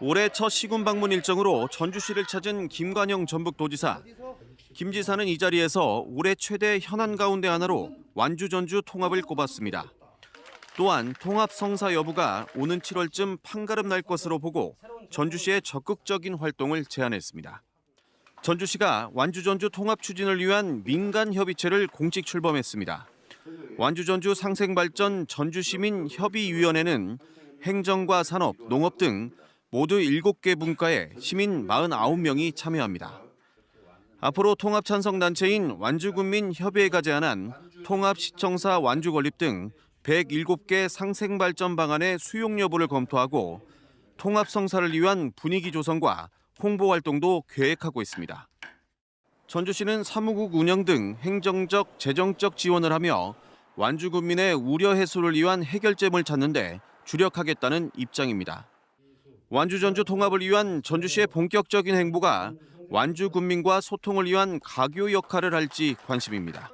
올해 첫 시군 방문 일정으로 전주시를 찾은 김관영 전북도지사. 김 지사는 이 자리에서 올해 최대 현안 가운데 하나로 완주 전주 통합을 꼽았습니다. 또한 통합 성사 여부가 오는 7월쯤 판가름 날 것으로 보고 전주시의 적극적인 활동을 제안했습니다. 전주시가 완주 전주 통합 추진을 위한 민간 협의체를 공식 출범했습니다. 완주 전주 상생 발전 전주시민 협의위원회는 행정과 산업, 농업 등 모두 7개 분과에 시민 49명이 참여합니다. 앞으로 통합 찬성 단체인 완주군민협의회가 제안한 통합시청사 완주 건립 등 107개 상생발전 방안의 수용 여부를 검토하고 통합 성사를 위한 분위기 조성과 홍보 활동도 계획하고 있습니다. 전주시는 사무국 운영 등 행정적, 재정적 지원을 하며 완주 군민의 우려 해소를 위한 해결점을 찾는 데 주력하겠다는 입장입니다. 완주 전주 통합을 위한 전주시의 본격적인 행보가 완주 군민과 소통을 위한 가교 역할을 할지 관심입니다.